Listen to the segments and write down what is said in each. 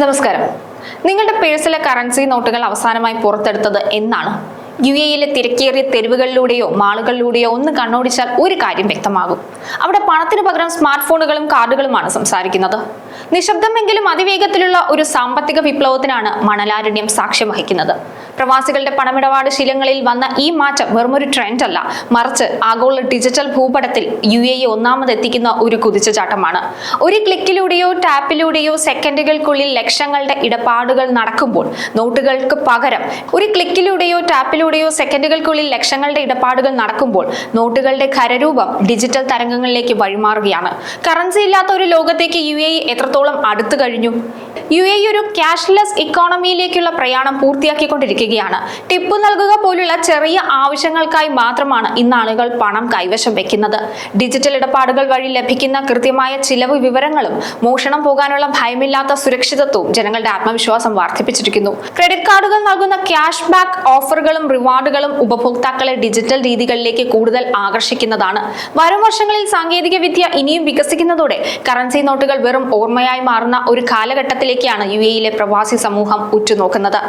നമസ്കാരം. നിങ്ങളുടെ പേഴ്സിലെ കറൻസി നോട്ടുകൾ അവസാനമായി പുറത്തെടുത്തത് എന്നാണ്. യു എയിലെ തിരക്കേറിയ തെരുവുകളിലൂടെയോ മാളുകളിലൂടെയോ ഒന്ന് കണ്ണോടിച്ചാൽ ഒരു കാര്യം വ്യക്തമാകും. അവിടെ പണത്തിന് പകരം സ്മാർട്ട് ഫോണുകളും കാർഡുകളുമാണ് സംസാരിക്കുന്നത്. നിശബ്ദമെങ്കിലും അതിവേഗത്തിലുള്ള ഒരു സാമ്പത്തിക വിപ്ലവത്തിനാണ് മണലാരണ്യം സാക്ഷ്യം വഹിക്കുന്നത്. പ്രവാസികളുടെ പണമിടപാട് ശീലങ്ങളിൽ വന്ന ഈ മാറ്റം വെറുമൊരു ട്രെൻഡ് അല്ല. മറിച്ച് ആഗോള ഡിജിറ്റൽ ഭൂപടത്തിൽ യു എ ഒന്നാമതെത്തിക്കുന്ന ഒരു കുതിച്ചുചാട്ടമാണ്. ഒരു ക്ലിക്കിലൂടെയോ ടാപ്പിലൂടെയോ സെക്കൻഡുകൾക്കുള്ളിൽ ലക്ഷങ്ങളുടെ ഇടപാടുകൾ നടക്കുമ്പോൾ നോട്ടുകൾക്ക് പകരം ഒരു ക്ലിക്കിലൂടെയോ ടാപ്പിലൂടെയോ സെക്കൻഡുകൾക്കുള്ളിൽ ലക്ഷങ്ങളുടെ ഇടപാടുകൾ നടക്കുമ്പോൾ നോട്ടുകളുടെ ഖരരൂപം ഡിജിറ്റൽ തരംഗങ്ങളിലേക്ക് വഴിമാറുകയാണ്. കറൻസി ഇല്ലാത്ത ഒരു ലോകത്തേക്ക് യു എ എത്രത്തോളം അടുത്തു കഴിഞ്ഞു? യു എ ഒരു ക്യാഷ്ലെസ് ഇക്കോണമിയിലേക്കുള്ള പ്രയാണം പൂർത്തിയാക്കിക്കൊണ്ടിരിക്കുകയാണ് ടിപ്പ് നൽകുക പോലുള്ള ചെറിയ ആവശ്യങ്ങൾക്കായി മാത്രമാണ് ഇന്ന് ആളുകൾ പണം കൈവശം വെക്കുന്നത്. ഡിജിറ്റൽ ഇടപാടുകൾ വഴി ലഭിക്കുന്ന കൃത്യമായ ചിലവ് വിവരങ്ങളും മോഷണം പോകാനുള്ള ഭയമില്ലാത്ത സുരക്ഷിതത്വവും ജനങ്ങളുടെ ആത്മവിശ്വാസം വർദ്ധിപ്പിച്ചിരിക്കുന്നു. ക്രെഡിറ്റ് കാർഡുകൾ നൽകുന്ന ക്യാഷ് ബാക്ക് ഓഫറുകളും റിവാർഡുകളും ഉപഭോക്താക്കളെ ഡിജിറ്റൽ രീതികളിലേക്ക് കൂടുതൽ ആകർഷിക്കുന്നതാണ്. വരും വർഷങ്ങളിൽ സാങ്കേതിക വിദ്യ ഇനിയും വികസിക്കുന്നതോടെ കറൻസി നോട്ടുകൾ വെറും ഓർമ്മയായി മാറുന്ന ഒരു കാലഘട്ടത്തിലേക്കാണ് യു എയിലെ പ്രവാസി സമൂഹം ഉറ്റുനോക്കുന്നത്.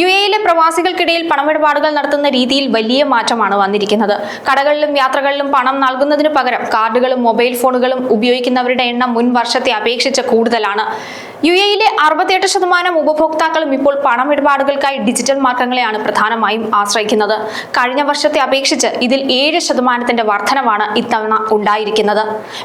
യു എയിലെ പ്രവാസികൾക്കിടയിൽ പണമിടപാടുകൾ നടത്തുന്ന രീതിയിൽ വലിയ മാറ്റമാണ് വന്നിരിക്കുന്നത്. കടകളിലും യാത്രകളിലും പണം നൽകുന്നതിനു പകരം കാർഡുകളും മൊബൈൽ ഫോണുകളും ഉപയോഗിക്കുന്നവരുടെ എണ്ണം മുൻ വർഷത്തെ അപേക്ഷിച്ച് കൂടുതലാണ്. യു എയിലെ അറുപത്തിയെട്ട് ശതമാനം ഉപഭോക്താക്കളും ഇപ്പോൾ പണമിടപാടുകൾക്കായി ഡിജിറ്റൽ മാർഗങ്ങളെയാണ് പ്രധാനമായും ആശ്രയിക്കുന്നത്. കഴിഞ്ഞ വർഷത്തെ അപേക്ഷിച്ച് ഇതിൽ ഏഴ് ശതമാനത്തിന്റെ വർധനവാണ് ഇത്തവണ ഉണ്ടായിരിക്കുന്നത്.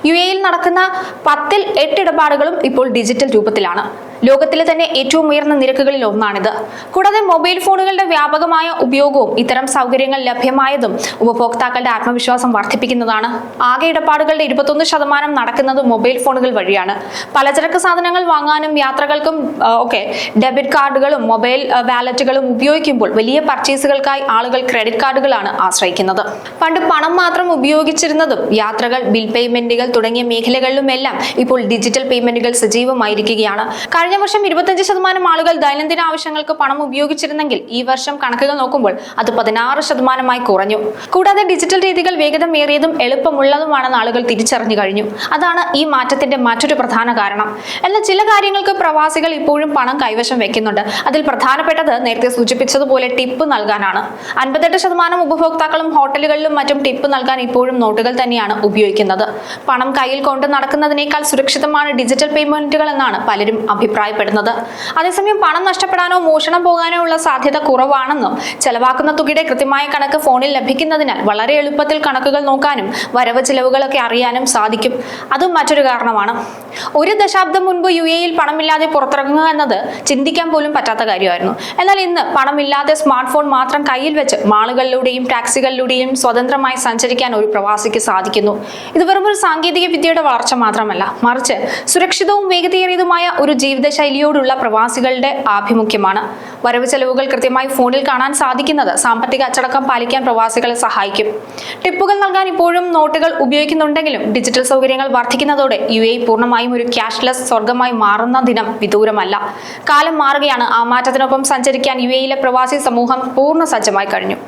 യു എയിൽ നടക്കുന്ന പത്തിൽ എട്ട് ഇടപാടുകളും ഇപ്പോൾ ഡിജിറ്റൽ രൂപത്തിലാണ്. ലോകത്തിലെ തന്നെ ഏറ്റവും ഉയർന്ന നിരക്കുകളിൽ ഒന്നാണിത്. കൂടാതെ മൊബൈൽ ഫോണുകളുടെ വ്യാപകമായ ഉപയോഗവും ഇത്തരം സൗകര്യങ്ങൾ ലഭ്യമായതും ഉപഭോക്താക്കളുടെ ആത്മവിശ്വാസം വർദ്ധിപ്പിക്കുന്നതാണ്. ആകെ ഇടപാടുകളുടെ ഇരുപത്തൊന്ന് ശതമാനം നടക്കുന്നത് മൊബൈൽ ഫോണുകൾ വഴിയാണ്. പലചരക്ക് സാധനങ്ങൾ വാങ്ങാനും യാത്രകൾക്കും ഒക്കെ ഡെബിറ്റ് കാർഡുകളും മൊബൈൽ വാലറ്റുകളും ഉപയോഗിക്കുമ്പോൾ വലിയ പർച്ചേസുകൾക്കായി ആളുകൾ ക്രെഡിറ്റ് കാർഡുകളാണ് ആശ്രയിക്കുന്നത്. പണ്ട് പണം മാത്രം ഉപയോഗിച്ചിരുന്നതും യാത്രകൾ ബിൽ പേയ്മെന്റുകൾ തുടങ്ങിയ മേഖലകളിലുമെല്ലാം ഇപ്പോൾ ഡിജിറ്റൽ പേയ്മെന്റുകൾ സജീവമായിരിക്കുകയാണ്. കഴിഞ്ഞ വർഷം ഇരുപത്തഞ്ച് ശതമാനം ആളുകൾ ദൈനംദിന ആവശ്യങ്ങൾക്ക് പണം ഉപയോഗിച്ചിരുന്നെങ്കിൽ ഈ വർഷം കണക്കുകൾ നോക്കുമ്പോൾ അത് പതിനാറ് ശതമാനമായി കുറഞ്ഞു. കൂടാതെ ഡിജിറ്റൽ രീതികൾ വേഗതമേറിയതും എളുപ്പമുള്ളതുമാണെന്ന് ആളുകൾ തിരിച്ചറിഞ്ഞു കഴിഞ്ഞു. അതാണ് ഈ മാറ്റത്തിന്റെ മറ്റൊരു പ്രധാന കാരണം. എന്നാൽ ചില കാര്യങ്ങൾക്ക് പ്രവാസികൾ ഇപ്പോഴും പണം കൈവശം വെക്കുന്നുണ്ട്. അതിൽ പ്രധാനപ്പെട്ടത് നേരത്തെ സൂചിപ്പിച്ചതുപോലെ ടിപ്പ് നൽകാനാണ്. അൻപത്തെട്ട് ശതമാനം ഉപഭോക്താക്കളും ഹോട്ടലുകളിലും മറ്റും ടിപ്പ് നൽകാൻ ഇപ്പോഴും നോട്ടുകൾ തന്നെയാണ് ഉപയോഗിക്കുന്നത്. പണം കയ്യിൽ കൊണ്ട് നടക്കുന്നതിനേക്കാൾ സുരക്ഷിതമാണ് ഡിജിറ്റൽ പേയ്മെന്റുകൾ എന്നാണ് പലരും അഭിപ്രായപ്പെടുന്നത്. അതേസമയം പണം നഷ്ടപ്പെടാനോ മോഷണം പോകാനോ ഉള്ള സാധ്യത കുറവാണെന്നും ചെലവാക്കുന്ന തുകയുടെ കൃത്യമായ കണക്ക് ഫോണിൽ ലഭിക്കുന്നതിനാൽ വളരെ എളുപ്പത്തിൽ കണക്കുകൾ നോക്കാനും വരവ് ചിലവുകളൊക്കെ അറിയാനും സാധിക്കും. അതും മറ്റൊരു കാരണമാണ്. ഒരു ദശാബ്ദം മുൻപ് യു എയിൽ പണമില്ലാതെ പുറത്തിറങ്ങുക എന്നത് ചിന്തിക്കാൻ പോലും പറ്റാത്ത കാര്യമായിരുന്നു. എന്നാൽ ഇന്ന് പണമില്ലാതെ സ്മാർട്ട് ഫോൺ മാത്രം കയ്യിൽ വെച്ച് മാളുകളിലൂടെയും ടാക്സികളിലൂടെയും സ്വതന്ത്രമായി സഞ്ചരിക്കാൻ ഒരു പ്രവാസിക്ക് സാധിക്കുന്നു. ഇത് വെറും സാങ്കേതിക വിദ്യയുടെ വളർച്ച മാത്രമല്ല. മറിച്ച് സുരക്ഷിതവും വേഗതയേറിയതുമായ ഒരു ജീവിതശൈലിയോടുള്ള പ്രവാസികളുടെ ആഭിമുഖ്യമാണ്. വരവ് ചെലവുകൾ കൃത്യമായി ഫോണിൽ കാണാൻ സാധിക്കുന്നത് സാമ്പത്തിക അച്ചടക്കം പാലിക്കാൻ പ്രവാസികളെ സഹായിക്കും. ടിപ്പുകൾ നൽകാൻ ഇപ്പോഴും നോട്ടുകൾ ഉപയോഗിക്കുന്നുണ്ടെങ്കിലും ഡിജിറ്റൽ സൗകര്യങ്ങൾ വർദ്ധിക്കുന്നതോടെ യു എ പൂർണമായും ഒരു ക്യാഷ്ലെസ് സ്വർഗമായി മാറുന്ന ദിനം വിദൂരമല്ല. കാലം മാറുകയാണ്. ആ മാറ്റത്തിനൊപ്പം സഞ്ചരിക്കാൻ യു എയിലെ പ്രവാസി സമൂഹം പൂർണ സജ്ജമായി കഴിഞ്ഞു.